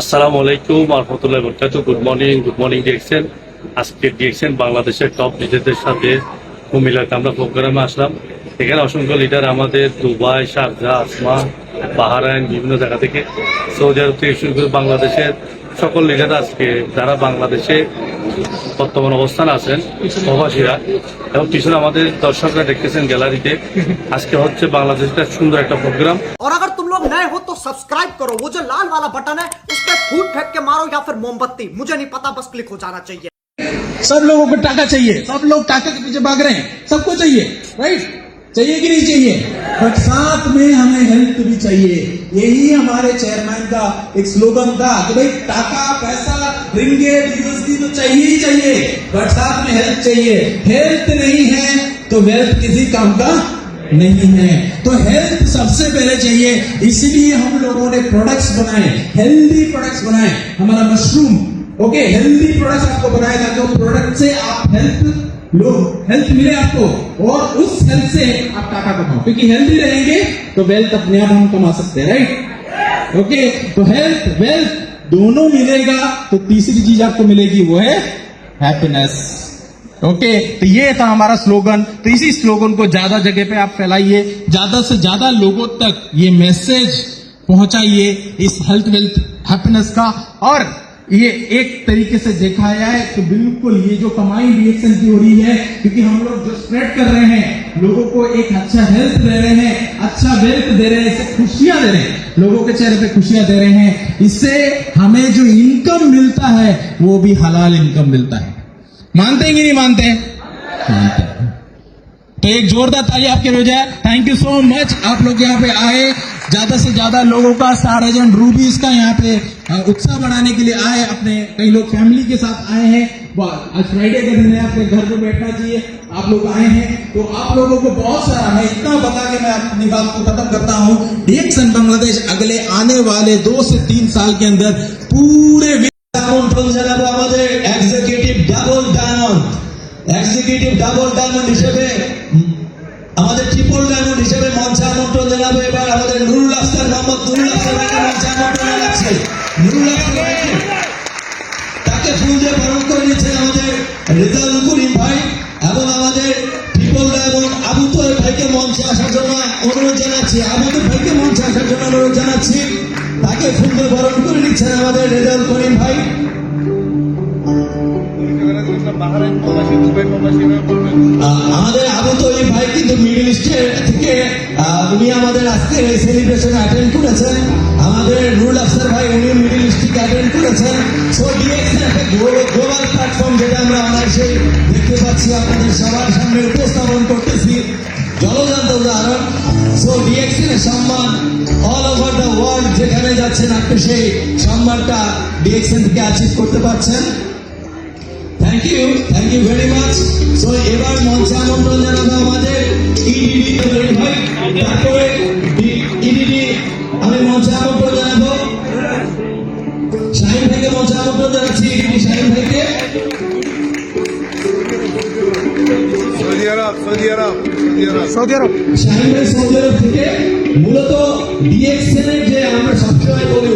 আসসালামু আলাইকুম আরহামতুল্লাহ বরকাত good morning good morning direction আজকে ডিরেকশন বাংলাদেশের টপ লিডারদের সাথে কুমিল্লাতে আমরা প্রোগ্রামে আসলাম। এখানে অসংখ্য লিডার আমাদের দুবাই, শারজা, আসমা, বাহারাইন, বিভিন্ন জায়গা থেকে সৌদি আরব থেকে শুরু করে বাংলাদেশের সকল লিডার আজকে, যারা বাংলাদেশে বর্তমান অবস্থান আছেন, প্রবাসীরা। এবং পিছনে আমাদের দর্শকরা দেখতেছেন গ্যালারিতে আজকে হচ্ছে বাংলাদেশটা সুন্দর একটা প্রোগ্রাম लोग नए हो तो सब्सक्राइब करो। वो जो लाल वाला बटन है, उस पर फूट फेंक के मारो या फिर मोमबत्ती। मुझे नहीं पता, बस क्लिक हो जाना चाहिए। सब लोगों को टाका चाहिए। सब लोग टाका के पीछे भाग रहे हैं। सबको चाहिए राइट चाहिए कि नहीं चाहिए? बट साथ में हमें हेल्थ भी चाहिए। यही हमारे चेयरमैन का एक स्लोगन था कि भाई टाका पैसा रिंगेट यूएसडी तो चाहिए ही चाहिए। बट साथ में हेल्थ चाहिए। हेल्थ नहीं है तो वेल्थ किसी काम का नहीं है। तो हेल्थ सबसे पहले चाहिए। इसलिए हम लोगों ने प्रोडक्ट्स बनाए। हेल्दी प्रोडक्ट्स बनाए। हमारा मशरूम ओके हेल्दी प्रोडक्ट्स आपको बनाया ताकि वो प्रोडक्ट से आप हेल्थ लो। हेल्थ मिले आपको। और उस हेल्थ से आप टाका कमाओ। क्योंकि हेल्दी रहेंगे तो वेल्थ अपने आप हम कमा सकते हैं राइट ओके तो हेल्थ वेल्थ दोनों मिलेगा तो तीसरी चीज़ आपको मिलेगी, वो है हैप्पीनेस ओके तो ये था हमारा स्लोगन तो इसी स्लोगन को ज़्यादा जगह पे आप फैलाइए. ज़्यादा से ज़्यादा लोगों तक ये मैसेज पहुंचाइए इस हेल्थ वेल्थ हैप्पीनेस का. और ये एक तरीके से देखा जाए तो बिल्कुल ये जो कमाई रिएक्शन की हो रही है, क्योंकि हम लोग जो स्प्रेड कर रहे हैं, लोगों को एक अच्छा हेल्थ दे रहे हैं अच्छा वेल्थ दे रहे हैं खुशियाँ दे रहे हैं. लोगों के चेहरे पे खुशियाँ दे रहे हैं. इससे हमें जो इनकम मिलता है, वो भी हलाल इनकम मिलता है. मानते हैं कि नहीं मानते? मानते तो एक जोरदार ताली आपके हो जाए थैंक यू सो मच आप लोग यहाँ पे आए। ज़्यादा से ज़्यादा लोगों का स्टार एजेंट रूबीज का यहाँ पे उत्साह बढ़ाने के लिए आए। अपने कई लोग फैमिली के साथ आए हैं। आज फ्राइडे का दिन है अपने घर पे बैठना चाहिए। आप लोग आए हैं। तो आप लोगों को बहुत सारा मैं इतना बता के मैं अपनी बात को खत्म करता हूँ। डिएक्सन बांग्लादेश अगले आने वाले दो से तीन साल के अंदर पूरे এক্সিকিউটিভ ডাবল ডায়মন্ড হিসেবে, আমাদের ট্রিপল ডায়মন্ড হিসেবে মঞ্চে আমন্ত্রণ জানাব। এবার আমাদের নুরুল আফসার মোহাম্মদ নুরুল ভাইকে মঞ্চে আমন্ত্রণ নুরুল ভাইকে তাকে ফুল দিয়ে বরণ করে নিচ্ছেন আমাদের রেজাউল করিম ভাই এবং আমাদের ট্রিপল ডায়মন্ড আবু তোহের ভাইকে মঞ্চে আসার জন্য অনুরোধ জানাচ্ছি। আবু তোহের ভাইকে মঞ্চে আসার জন্য অনুরোধ জানাচ্ছি। তাকে ফুল দিয়ে বরণ করে নিচ্ছেন আমাদের রেজাউল করিম ভাই। আমাদের আবু তৈরি ভাই কিন্তু মিডল ইস্টের থেকে উনি আমাদের আজকে সেলিব্রেশন অ্যাটেন্ড করেছেন। আমাদের নুরুল আফসার ভাই, উনি মিডল ইস্ট থেকে অ্যাটেন্ড করেছেন। সো একটা গ্লোবাল প্ল্যাটফর্ম যেটা আমরা অনায়াসে দেখতে পাচ্ছি, আপনাদের সবার সামনে উপস্থাপন করতেছি। জলজান্ত উদাহরণ। সো ডিএক্সএন এর সম্মান অল ওভার দ্য ওয়ার্ল্ড যেখানে যাচ্ছেন, আপনি সেই সম্মানটা ডিএক্সএন থেকে অ্যাচিভ করতে পারছেন। Thank you thank you very much so এবার মঞ্চে আমন্ত্রণ জানাব আমাদের ইডিডি ভাই তারপরে ইডিডি আমি মঞ্চে আমন্ত্রণ জানাব। শাহিন ভাইকে মঞ্চে আমন্ত্রণ জানাচ্ছি ইডিডি শাহিন ভাইকে। Saudi Arab Saudi Arab Saudi Arab. Shahin ভাই সৌদি আরব থেকে মূলত ডিএক্সএন এর যে আমরা সবসময় বলি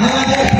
আমাদের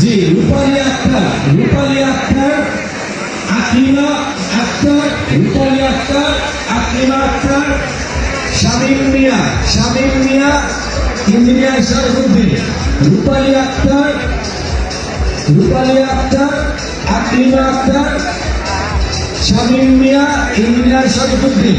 জি, রূপালী আক্তার রূপালী আক্তার, আকিমা আক্তার, রূপালী আক্তার, আকিমা আক্তার, শামীম মিয়া শামীম মিয়া, ইঞ্জিনিয়ার শরফুদ্দিন রূপালী আক্তার রূপালী আক্তার, আকিমা আক্তার, শামীম মিয়া, ইঞ্জিনিয়ার শরফুদ্দিন